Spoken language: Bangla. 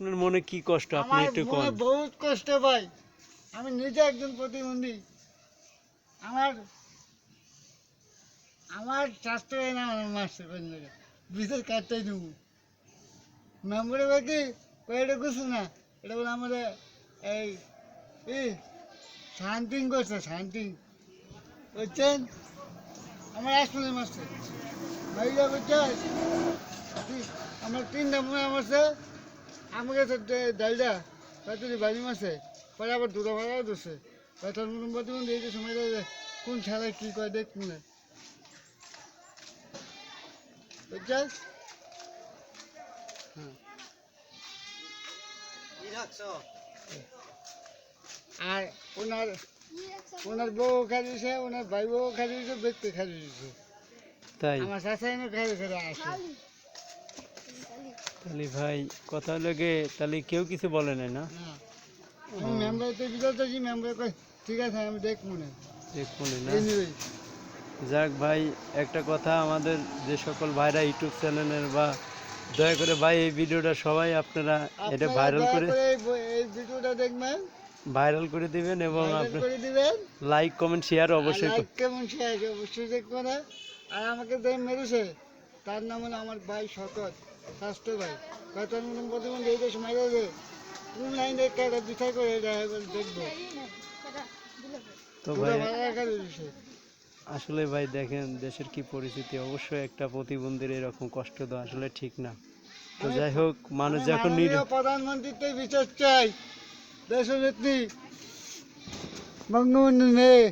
আপনার মনে কি কষ্ট? আপনি আমার একটু কোন। বহুত কষ্ট পাই আমি নিজে একজন প্রতিবন্ধী। আমার আমার স্বাস্থ্য না আমার মাস্টার লাগে বিশেষ কাটটাই দেবো মেম্বারে বাকি এটা কিছু না? এটা বলে আমাদের এই এই শান্তিং করছে শান্তিং বুঝছেন? আমার আসলে মাস্টার ভাইয়া বুঝছেন আমার তিনটা মনে আমারছে আমাকে তো ডালটা হয়তো বাড়ি মাসে পরে আবার দুটো ভাড়াও দিচ্ছে হয়তো নতুন প্রতিবন্ধী এই যে সময় কোন ছাড়ায় কী করে দেখ না বুঝছাস হ্যাঁ। আর ওনার ওনার বউ খাইছে ওনার ভাই বউ খাইছে ব্যক্তি খাইছে তাই? আমার শাশাইনও খাই খাই আসে। তাহলে ভাই কথা লেগে তাহলে কেউ কিছু বলে নাই না? না। আমি তো বিরত মেম্বার ঠিক আছে আমি দেখ দেখুন না যাক ভাই একটা কথা আমাদের যে সকল ভাইরা ইউটিউব চ্যানেলের বা দয়া করে ভাই এই ভিডিওটা সবাই আপনারা এটা ভাইরাল করে এই ভিডিওটা দেখবেন। ভাইরাল করে দিবেন এবং আপনি লাইক কমেন্ট শেয়ার অবশ্যই লাইক কেমন শেয়ার অবশ্যই দেখবেন। আর আমাকে মেরেছে। তার নাম হলো আমার ভাই শকত স্বাস্থ্য ভাই। বেতন মতন প্রতিবন্ধী এই সময় রয়েছে কোন লাইন দেখে একটা বিচার করে দেখব। তো ভাই আসলে ভাই দেখেন দেশের কি পরিস্থিতি? অবশ্যই একটা প্রতিবন্ধীর এরকম কষ্ট দেওয়া আসলে ঠিক না। তো যাই হোক মানুষ যখন প্রধানমন্ত্রীতে বিচার চাই দেশনেত্রী বঙ্গবন্ধু নেই